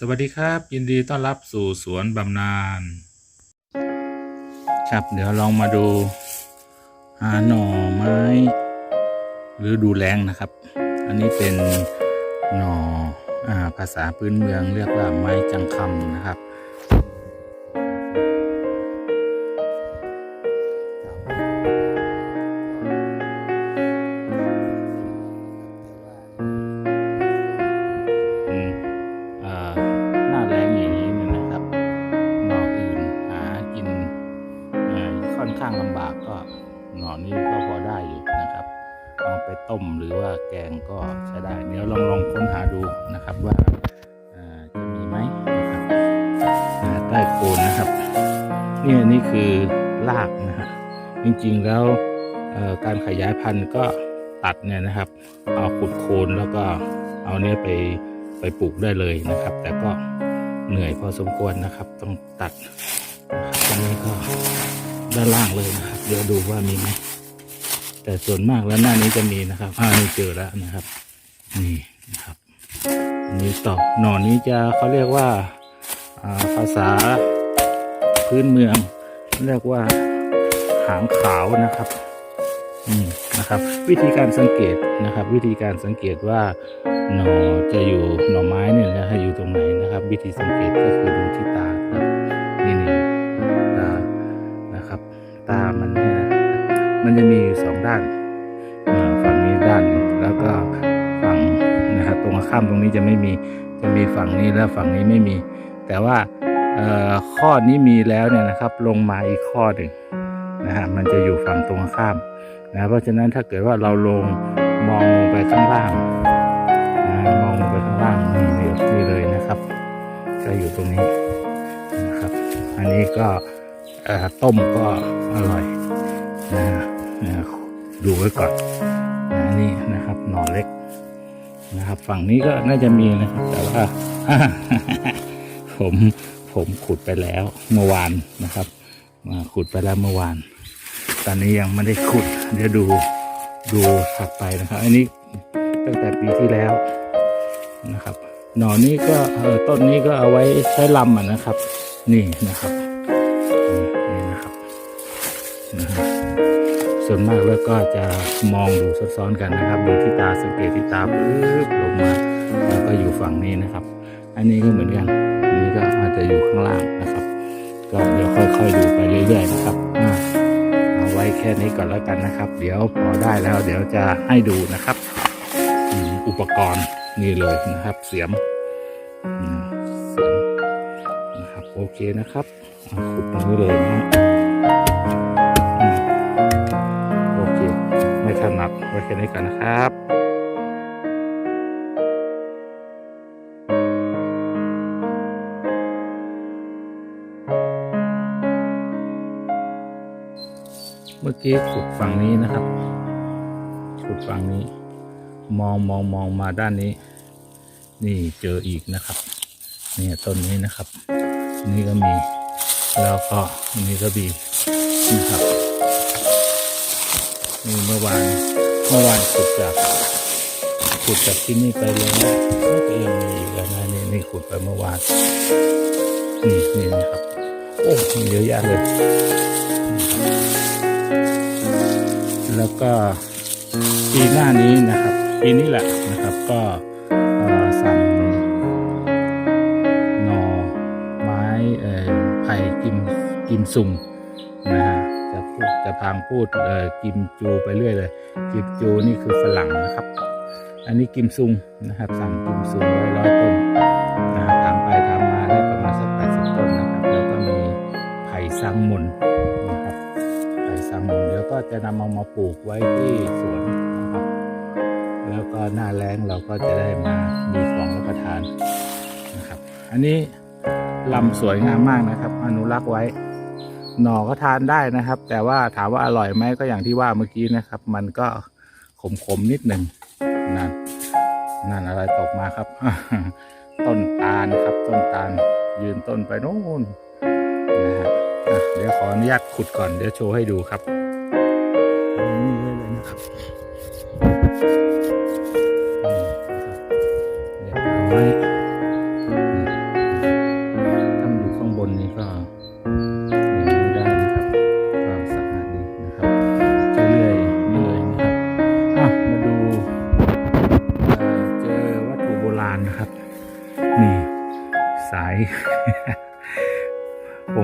สวัสดีครับ ยินดีต้อนรับสู่สวนบำนาญครับเดี๋ยวลองมาดูหาหน่อไม้หรือดูแรงนะครับ อันนี้เป็นหน่ออาภาษาพื้นเมืองเรียกว่าไม้จังคำนะครับาค่อนข้างลำบากก็หน่อนี้ก็พอได้อยู่นะครับ เอาไปต้มหรือว่าแกงก็ใช้ได้ เดี๋ยวลองลองค้นหาดูนะครับว่าจะมีไหมนะครับใต้โคนนะครับนี่นี่คือรากนะฮะจริงๆแล้วการขยายพันธุ์ก็ตัดเนี่ยนะครับ เอาขุดโคนแล้วก็เอาเนี้ยไปไปปลูกได้เลยนะครับ แต่ก็เหนื่อยพอสมควรนะครับ ต้องตัดตรงนี้ก็ ด้านล่างเลยนะครับ เดี๋ยวดูว่ามีไหมแต่ส่วนมากแล้วหน้านี้จะมีนะครับอ่านี่เจอแล้วนะครับ นี่นะครับอันนี้ต่อหนอนนี้จะเขาเรียกว่าภาษาพื้นเมือง เรียกว่าหางขาวนะครับอืมนะครับ วิธีการสังเกตนะครับ วิธีการสังเกตว่าหน่อจะอยู่หน่อไม้เนี่ยจะให้อยู่ตรงไหนนะครับ วิธีสังเกตก็คือดูที่ตา ตามันเนี่ยนะครับมันจะมีอยู่สองด้านฝั่งนี้ด้านหนึ่งแล้วก็ฝั่งนะครับตรงข้ามตรงนี้จะไม่มีจะมีฝั่งนี้แล้วฝั่งนี้ไม่มี แต่ว่าข้อนี้มีแล้วเนี่ยนะครับ ลงมาอีกข้อหนึ่งนะฮะมันจะอยู่ฝั่งตรงข้ามนะเพราะฉะนั้นถ้าเกิดว่าเราลงมองลงไปข้างล่างนะมองลงไปข้างล่างนี่นี่นี่เลยนะครับ ก็อยู่ตรงนี้นะครับ อันนี้ก็ ต้มก็อร่อยนะนะดูไว้ก่อนนะนี่นะครับหน่อเล็กนะครับ ฝั่งนี้ก็น่าจะมีนะครับ แต่ว่าผมผมขุดไปแล้วเมื่อวานนะครับมาขุดไปแล้วเมื่อวาน ตอนนี้ยังไม่ได้ขุด เดี๋ยวดูดูถัดไปนะครับ อันนี้ตั้งแต่ปีที่แล้วนะครับ หน่อนี้ก็ต้นนี้ก็เอาไว้ใช้ลำอะนะครับ นี่นะครับ นะฮะส่วนมากแล้วก็จะมองดูซ้อนๆกันนะครับ ดูที่ตาสังเกตที่ตาปึ๊บลงมาแล้วก็อยู่ฝั่งนี้นะครับ อันนี้ก็เหมือนกันอันนี้ก็อาจจะอยู่ข้างล่างนะครับ ก็เดี๋ยวค่อยๆดูไปเรื่อยๆนะครับเอาไว้แค่นี้ก่อนแล้วกันนะครับ เดี๋ยวพอได้แล้วเดี๋ยวจะให้ดูนะครับอุปกรณ์นี่เลยนะครับ เสียมเสียมนะครับโอเคนะครับขุดตรงนี้เลยนะ ไม่ถนัดไว้แค่นี้ก่อนนะครับเมื่อกี้ขุดฝั่งนี้นะครับ ขุดฝั่งนี้ มองมองมองมาด้านนี้ นี่เจออีกนะครับ เนี่ยต้นนี้นะครับ นี่ก็มี แล้วก็อันนี้ก็มีนะครับ นี่เมื่อวานเมื่อวานขุดจากขุดจากที่นี่ไปแล้วก็ยังมีอีกนะนี่นี่ขุดไปเมื่อวานนี่นี่นะครับ โอ้มีเยอะแยะเลย แล้วก็ปีหน้านี้นะครับปีนี้แหละนะครับก็สั่งหน่อไม้ไผ่กิมกิมซุงนะฮะ จะพูดจะพางพูดเอ่อกิมจูไปเรื่อยเลย กิมจูนี่คือฝรั่งนะครับ อันนี้กิมซุงนะครับ สั่งกิมซุงไว้ร้อยต้นนะฮะถามไปถามมาได้ประมาณสักแปดสิบต้นนะครับ แล้วก็มีไผ่ซังมุนนะครับ ไผ่ซังมุนเดี๋ยวก็จะนำเอามาปลูกไว้ที่สวนนะครับ แล้วก็หน้าแล้งเราก็จะได้มามีของรับประทานนะครับ อันนี้ลำสวยงามมากนะครับ อนุรักษ์ไว้ หน่อก็ทานได้นะครับ แต่ว่าถามว่าอร่อยไหมก็อย่างที่ว่าเมื่อกี้นะครับ มันก็ขมๆนิดหนึ่งนั่นนั่นอะไรตกมาครับ ต้นตาลครับ ต้นตาลยืนต้นไปโน่นนะฮะเดี๋ยวขออนุญาตขุดก่อนเดี๋ยวโชว์ให้ดูครับนี่เลยนะครับ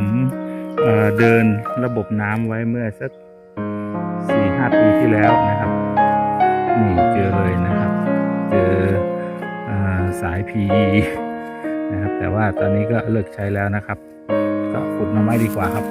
ผมเเดินระบบน้ำไว้เมื่อสักสี่ห้าปีที่แล้วนะครับนี่เจอเลยนะครับ เจออสาย PE นะครับ แต่ว่าตอนนี้ก็เลิกใช้แล้วนะครับ ก็ขุดมาไม่ดีกว่าครับ